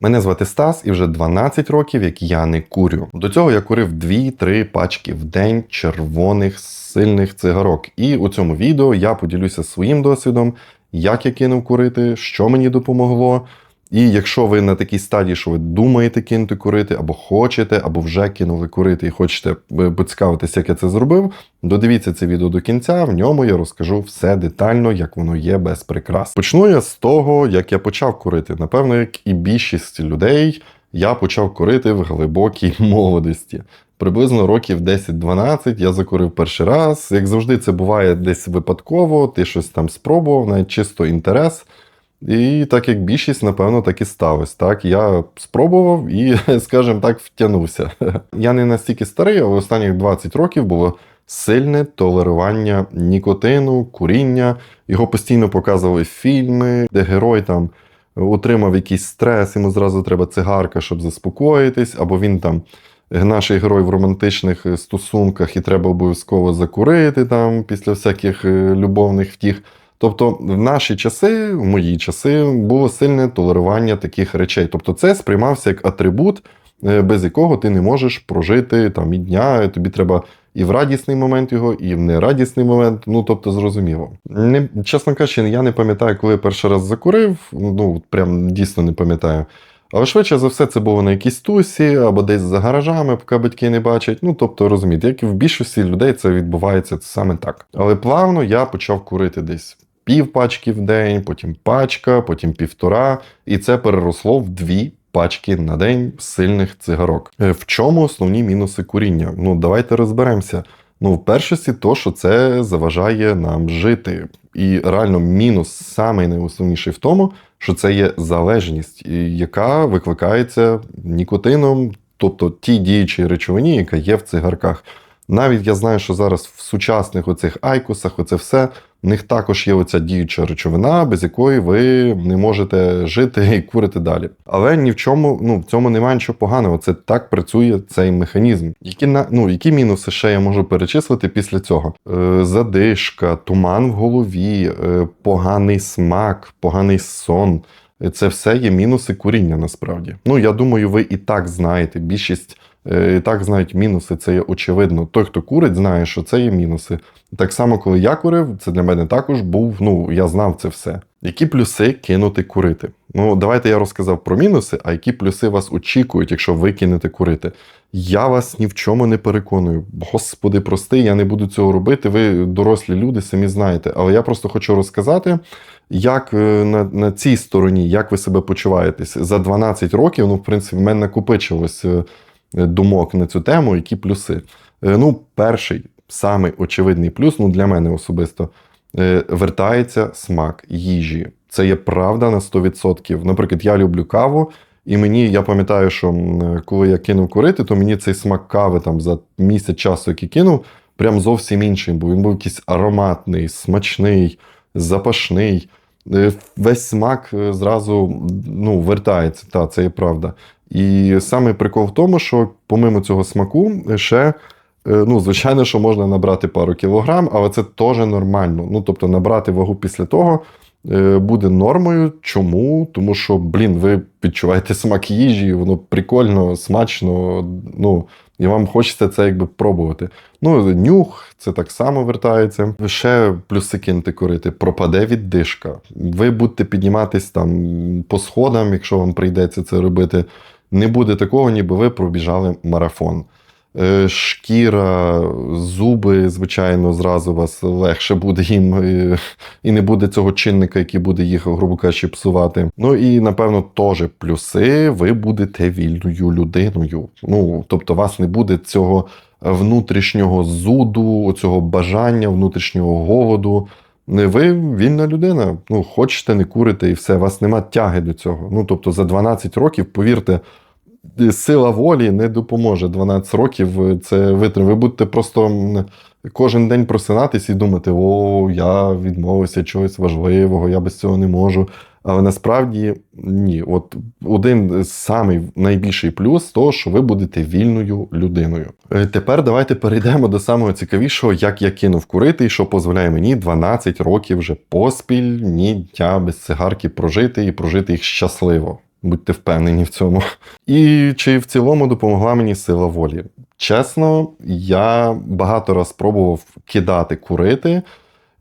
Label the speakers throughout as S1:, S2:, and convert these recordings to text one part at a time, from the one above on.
S1: Мене звати Стас, і вже 12 років, як я не курю. До цього я курив 2-3 пачки в день червоних сильних цигарок. І у цьому відео я поділюся своїм досвідом, як я кинув курити, що мені допомогло. І якщо ви на такій стадії, що ви думаєте кинути курити, або хочете, або вже кинули курити і хочете е, поцікавитися, як я це зробив, додивіться це відео до кінця. В ньому я розкажу все детально, як воно є без прикрас. Почну я з того, як я почав курити. Напевно, як і більшість людей, я почав курити в глибокій молодості. Приблизно років 10-12 я закурив перший раз. Як завжди, це буває десь випадково, ти щось там спробував, навіть чисто інтерес. І так як більшість, напевно, так і сталося. Так, я спробував і, скажімо так, втягнувся. Я не настільки старий, але останніх 20 років було сильне толерування нікотину, куріння. Його постійно показували фільми, де герой там отримав якийсь стрес, йому зразу треба цигарка, щоб заспокоїтись, або він там. Наш герой в романтичних стосунках і треба обов'язково закурити там після всяких е, любовних втіх. Тобто, в наші часи, в мої часи, було сильне толерування таких речей. Тобто, це сприймався як атрибут, е, без якого ти не можеш прожити там і дня. Тобі треба і в радісний момент його, і в нерадісний момент. Ну тобто, зрозуміло. Не, Чесно кажучи, я не пам'ятаю, коли я перший раз закурив. Ну прям дійсно не пам'ятаю. Але швидше за все, це було на якійсь тусі або десь за гаражами, поки батьки не бачать. Ну тобто, розумієте, як і в більшості людей це відбувається саме так. Але плавно я почав курити десь пів пачки в день, потім пачка, потім півтора, і це переросло в дві. Пачки на день сильних цигарок. Е, В чому основні мінуси куріння? Ну, давайте розберемося. Ну, в першості, то, що це заважає нам жити. І реально мінус самий найосновніший в тому, що це є залежність, яка викликається нікотином, тобто ті діючі речовині, яка є в цигарках. Навіть я знаю, що зараз в сучасних оцих айкосах, оце все, в них також є оця діюча речовина, без якої ви не можете жити і курити далі. Але ні в чому, ну в цьому немає нічого поганого. Це так працює цей механізм. Які на ну які мінуси ще я можу перечислити після цього? Е, Задишка, туман в голові, е, поганий смак, поганий сон. Це все є мінуси куріння насправді. Ну я думаю, ви і так знаєте. Більшість і так знають мінуси, це є очевидно. Той, хто курить, знає, що це є мінуси. Так само, коли я курив, це для мене також був. Ну, я знав це все. Які плюси кинути курити? Ну, давайте я розказав про мінуси, а які плюси вас очікують, якщо ви кинете курити. Я вас ні в чому не переконую. Господи, прости, я не буду цього робити. Ви дорослі люди, самі знаєте. Але я просто хочу розказати, як е, на на цій стороні, як ви себе почуваєтесь. За 12 років, ну, в принципі, в мене накопичилось е, думок на цю тему, які плюси. Е, ну, перший, самий очевидний плюс, ну для мене особисто, е, вертається смак їжі. Це є правда на 100%. Наприклад, я люблю каву, і мені, я пам'ятаю, що коли я кинув курити, то мені цей смак кави там за місяць часу, який кинув, прям зовсім інший був. Він був якийсь ароматний, смачний, запашний. Е, весь смак зразу ну, вертається, та, це є правда. І саме прикол в тому, що помимо цього смаку, ще, е, ну, звичайно, що можна набрати пару кілограм, але це теж нормально. Ну, тобто, набрати вагу після того е, буде нормою. Чому? Тому що, блін, ви відчуваєте смак їжі, воно прикольно, смачно. ну, і вам хочеться це якби пробувати. Ну, нюх, це так само вертається. Ще плюси кинути курити, пропаде віддишка. Ви будете підніматись там по сходам, якщо вам прийдеться це робити. Не буде такого, ніби ви пробіжали марафон. Е, шкіра, зуби, звичайно, зразу вас легше буде їм, е, і не буде цього чинника, який буде їх, грубо кажучи, псувати. Ну і напевно теж плюси, ви будете вільною людиною. Ну, тобто, вас не буде цього внутрішнього зуду, цього бажання, внутрішнього голоду. Не ви вільна людина. Ну, хочете, не курите і все, вас нема тяги до цього. Ну, тобто, за 12 років, повірте, сила волі не допоможе. 12 років це витримати. Ви будете просто кожен день просинатись і думати, о, я відмовився чогось важливого, я без цього не можу. Але насправді ні. От один самий найбільший плюс того, що ви будете вільною людиною. Е, тепер давайте перейдемо до самого цікавішого, як я кинув курити, і що дозволяє мені 12 років вже поспіль дня без цигарки прожити і прожити їх щасливо. Будьте впевнені в цьому. І чи в цілому допомогла мені сила волі? Чесно, я багато раз пробував кидати курити.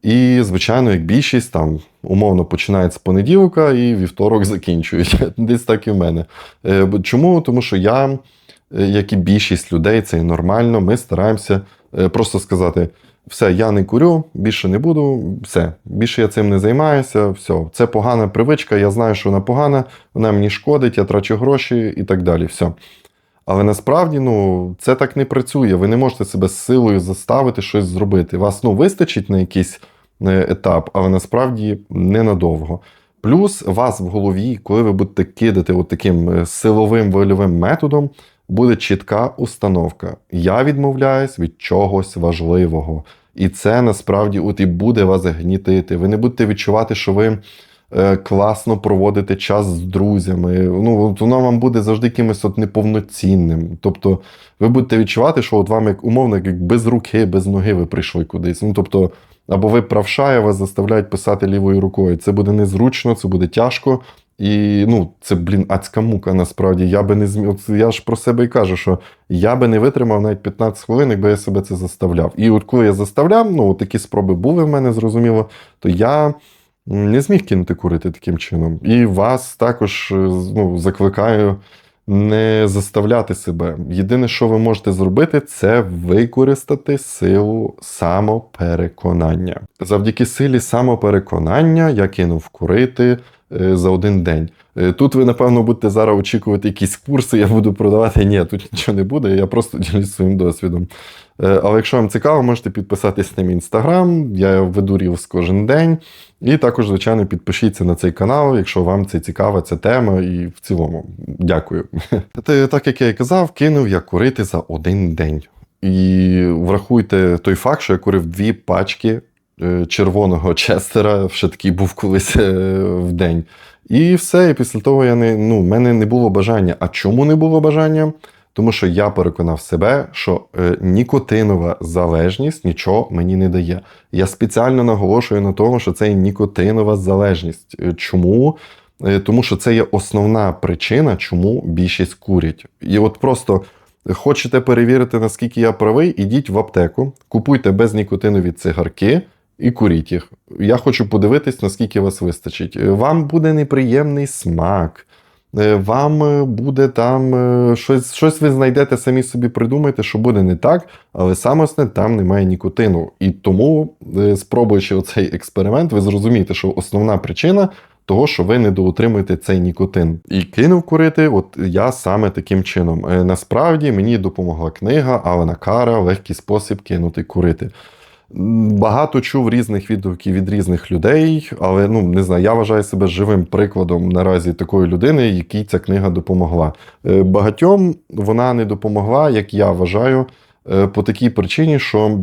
S1: І, звичайно, як більшість там умовно починають з понеділка і вівторок закінчують. Десь так і в мене. Е, Чому? Тому що я, е, як і більшість людей, це і нормально. Ми стараємося е, просто сказати: все, я не курю, більше не буду, все, більше я цим не займаюся, все. Це погана привичка, я знаю, що вона погана, вона мені шкодить, я трачу гроші і так далі. Все. Але насправді ну, це так не працює. Ви не можете себе з силою заставити щось зробити. Вас ну, вистачить на якийсь е, етап, але насправді ненадовго. Плюс вас в голові, коли ви будете кидати от таким е, силовим вольовим методом, буде чітка установка. Я відмовляюсь від чогось важливого. І це насправді от і буде вас гнітити. Ви не будете відчувати, що ви е, класно проводите час з друзями. Ну, от воно вам буде завжди якимось от неповноцінним. Тобто ви будете відчувати, що от вам як умовно, як без руки, без ноги ви прийшли кудись. Ну, тобто, або ви правша, і вас заставляють писати лівою рукою. Це буде незручно, це буде тяжко. І ну, це, блін, адська мука насправді. Я би не зміг. От Я ж про себе і кажу, що я би не витримав навіть 15 хвилин, якби я себе це заставляв. І от коли я заставляв, ну такі спроби були в мене, зрозуміло, то я не зміг кинути курити таким чином. І вас також е, ну, закликаю не заставляти себе. Єдине, що ви можете зробити, це використати силу самопереконання. Завдяки силі самопереконання я кинув курити за один день. Е, Тут ви, напевно, будете зараз очікувати якісь курси, я буду продавати. Ні, тут нічого не буде, я просто ділюсь своїм досвідом. Е, Але якщо вам цікаво, можете підписатись на мій інстаграм, я веду рілс кожен день. І також, звичайно, підпишіться на цей канал, якщо вам це цікава ця тема, і в цілому. Дякую. Так як я і казав, кинув я курити за один день. І врахуйте той факт, що я курив дві пачки е, червоного честера, ще такий був колись е, в день. І все, і після того я не, ну, в мене не було бажання. А чому не було бажання? Тому що я переконав себе, що е, нікотинова залежність нічого мені не дає. Я спеціально наголошую на тому, що це нікотинова залежність. Е, Чому? Е, Тому що це є основна причина, чому більшість курять. І от просто хочете перевірити, наскільки я правий, ідіть в аптеку, купуйте безнікотинові цигарки і куріть їх. Я хочу подивитись, наскільки вас вистачить. Е, Вам буде неприємний смак. Е, Вам е, буде там щось, щось ви знайдете, самі собі придумайте, що буде не так, але саме основне, там немає нікотину. І тому, спробуючи оцей експеримент, ви зрозумієте, що основна причина того, що ви не доутримуєте цей нікотин. І кинув курити, от я саме таким чином. Насправді мені допомогла книга Алана Кара Легкий спосіб кинути курити. Багато чув різних відгуків від різних людей, але ну не знаю, я вважаю себе живим прикладом наразі такої людини, якій ця книга допомогла. Е, Багатьом вона не допомогла, як я вважаю, е, по такій причині, що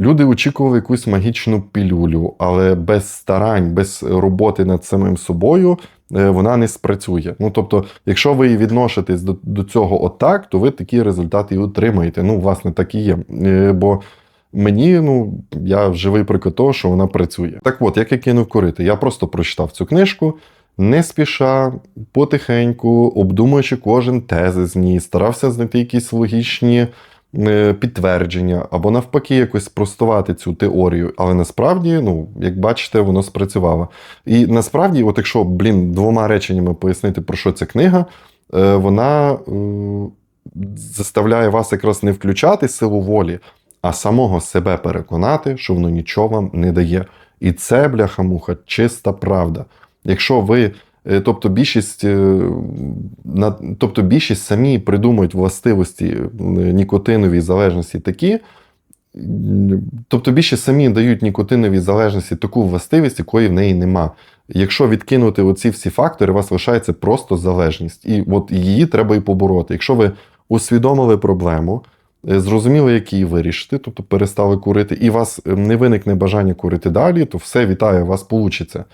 S1: люди очікували якусь магічну пілюлю, але без старань, без роботи над самим собою. е, Вона не спрацює. Ну тобто, якщо ви відноситесь до, до цього отак, то ви такі результати і отримаєте. Ну, власне, так і є. Бо Мені, ну, я живий приклад того, що вона працює. Так от, як я кинув курити, я просто прочитав цю книжку, не спіша, потихеньку, обдумуючи кожен тезис з ній, старався знайти якісь логічні е, підтвердження, або навпаки, якось спростувати цю теорію. Але насправді, ну, як бачите, воно спрацювало. І насправді, от якщо, блін, двома реченнями пояснити, про що ця книга, е, вона е, заставляє вас якраз не включати силу волі, а самого себе переконати, що воно нічого вам не дає. І це, бляха-муха, чиста правда. Якщо ви, е, тобто більшість, е, тобто більшість самі придумують властивості е, нікотиновій залежності такі, тобто більшість самі дають нікотиновій залежності таку властивість, якої в неї нема. Якщо відкинути оці всі фактори, у вас лишається просто залежність. І от її треба і побороти. Якщо ви усвідомили проблему, зрозуміли, як її вирішити, тобто перестали курити, і вас е, не виникне бажання курити далі, то все вітаю, у вас вийде.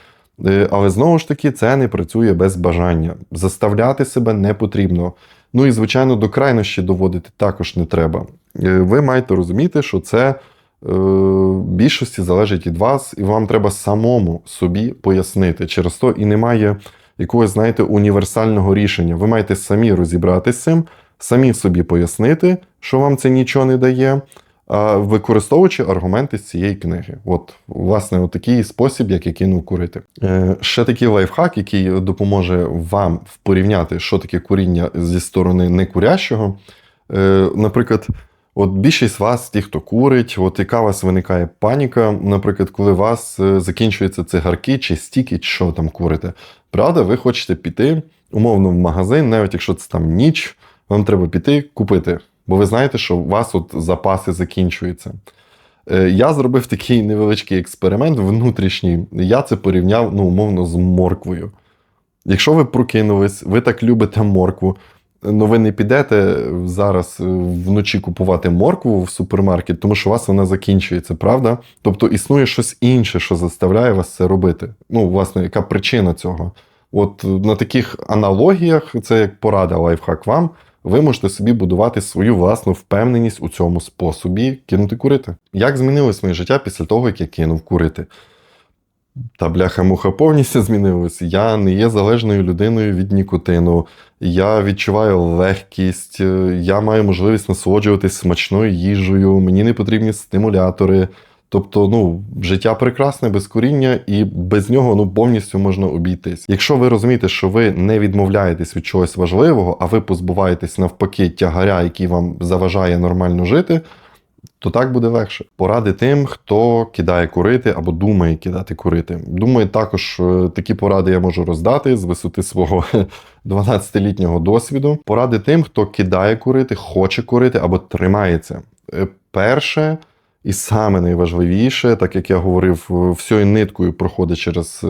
S1: Але знову ж таки, це не працює без бажання. Заставляти себе не потрібно. Ну і, звичайно, до крайнощі доводити також не треба. Е, Ви маєте розуміти, що це е, в більшості залежить від вас, і вам треба самому собі пояснити. Через то і немає якогось, знаєте, універсального рішення. Ви маєте самі розібратися з цим, самі собі пояснити, що вам це нічого не дає, використовуючи аргументи з цієї книги. От, власне, от такий спосіб, як я кинув курити. Е, ще такий лайфхак, який допоможе вам порівняти, що таке куріння зі сторони некурящого. Е, наприклад, от більшість вас, ті, хто курить, от яка у вас виникає паніка, наприклад, коли у вас е, закінчуються цигарки чи стіки, чи що там курите. Правда, ви хочете піти умовно в магазин, навіть якщо це там ніч, вам треба піти купити. Бо ви знаєте, що у вас от запаси закінчуються. Е, Я зробив такий невеличкий експеримент внутрішній. Я це порівняв ну, умовно з морквою. Якщо ви прокинулись, ви так любите моркву, ну ви не підете зараз е, вночі купувати моркву в супермаркет, тому що у вас вона закінчується, правда? Тобто існує щось інше, що заставляє вас це робити. Ну, власне, яка причина цього? От на таких аналогіях, це як порада лайфхак вам, ви можете собі будувати свою власну впевненість у цьому способі кинути курити. Як змінилось моє життя після того, як я кинув курити? Та бляха-муха повністю змінилось. Я не є залежною людиною від нікотину. Я відчуваю легкість, е, я маю можливість насолоджуватись смачною їжею, мені не потрібні стимулятори. Тобто, ну, життя прекрасне без куріння, і без нього ну повністю можна обійтись. Якщо ви розумієте, що ви не відмовляєтесь від чогось важливого, а ви позбуваєтесь навпаки тягаря, який вам заважає нормально жити, то так буде легше. Поради тим, хто кидає курити або думає кидати курити. Думаю, також е, такі поради я можу роздати з висоти свого 12-літнього досвіду. Поради тим, хто кидає курити, хоче курити або тримається. Е, Перше. І саме найважливіше, так як я говорив, е, всьою ниткою проходить через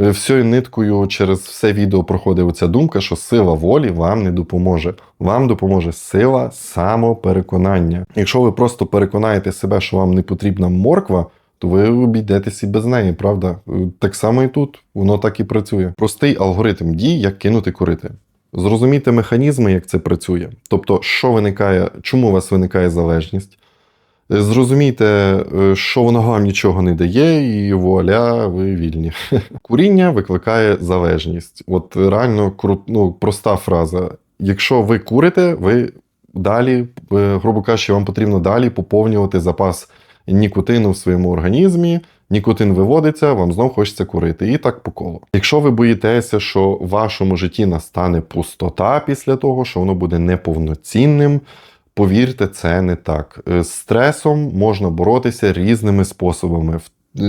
S1: е, всьою ниткою через все відео проходить оця думка, що сила волі вам не допоможе. Вам допоможе сила самопереконання. Якщо ви просто переконаєте себе, що вам не потрібна морква, то ви обійдетесь і без неї, правда? Е, Так само і тут, воно так і працює. Простий алгоритм дій, як кинути курити. Зрозумійте механізми, як це працює. Тобто, що виникає, чому у вас виникає залежність. Зрозумійте, е, що воно вам нічого не дає, і вуаля, ви вільні. Куріння викликає залежність. От реально кру- ну, проста фраза. Якщо ви курите, ви далі, е, грубо кажучи, вам потрібно далі поповнювати запас нікотину в своєму організмі. Нікотин виводиться, вам знов хочеться курити. І так по колу. Якщо ви боїтеся, що в вашому житті настане пустота після того, що воно буде неповноцінним, Повірте, це не так. Е, З стресом можна боротися різними способами. Е,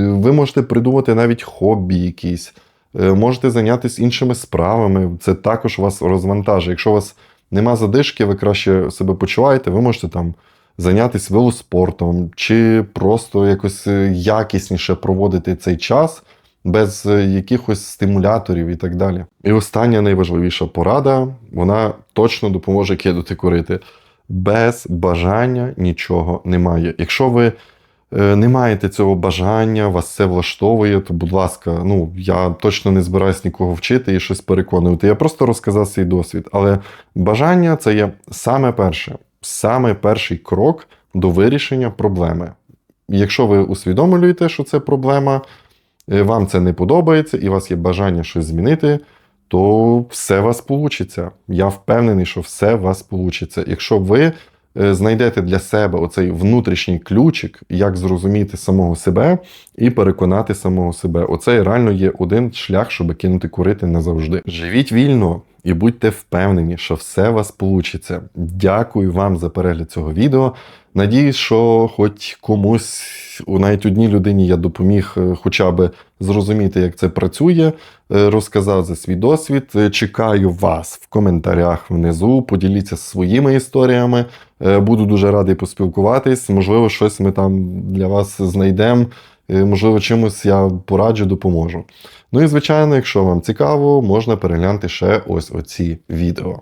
S1: Ви можете придумати навіть хобі якісь, е, можете зайнятися іншими справами. Це також вас розвантажить. Якщо у вас нема задишки, ви краще себе почуваєте, ви можете там зайнятися велоспортом чи просто якось якісніше проводити цей час без якихось стимуляторів і так далі. І остання найважливіша порада, вона точно допоможе кидати курити без бажання нічого немає. Якщо ви е, не маєте цього бажання, вас це влаштовує, то, будь ласка, ну я точно не збираюсь нікого вчити і щось переконувати. Я просто розказав свій досвід. Але бажання це є саме перше, саме перший крок до вирішення проблеми. Якщо ви усвідомлюєте, що це проблема, е, вам це не подобається, і у вас є бажання щось змінити, то все у вас вийде. Я впевнений, що все у вас вийде. Якщо ви е, знайдете для себе оцей внутрішній ключик, як зрозуміти самого себе і переконати самого себе. Оце реально є один шлях, щоб кинути курити назавжди. Живіть вільно і будьте впевнені, що все у вас получиться. Дякую вам за перегляд цього відео. Надіюсь, що хоч комусь, у навіть одній людині я допоміг е, хоча б зрозуміти, як це працює, е, розказав за свій досвід. Е, Чекаю вас в коментарях внизу. Поділіться своїми історіями. Буду дуже радий поспілкуватись. Можливо, щось ми там для вас знайдемо. Можливо, чимось я пораджу, допоможу. Ну і звичайно, якщо вам цікаво, можна переглянути ще ось оці відео.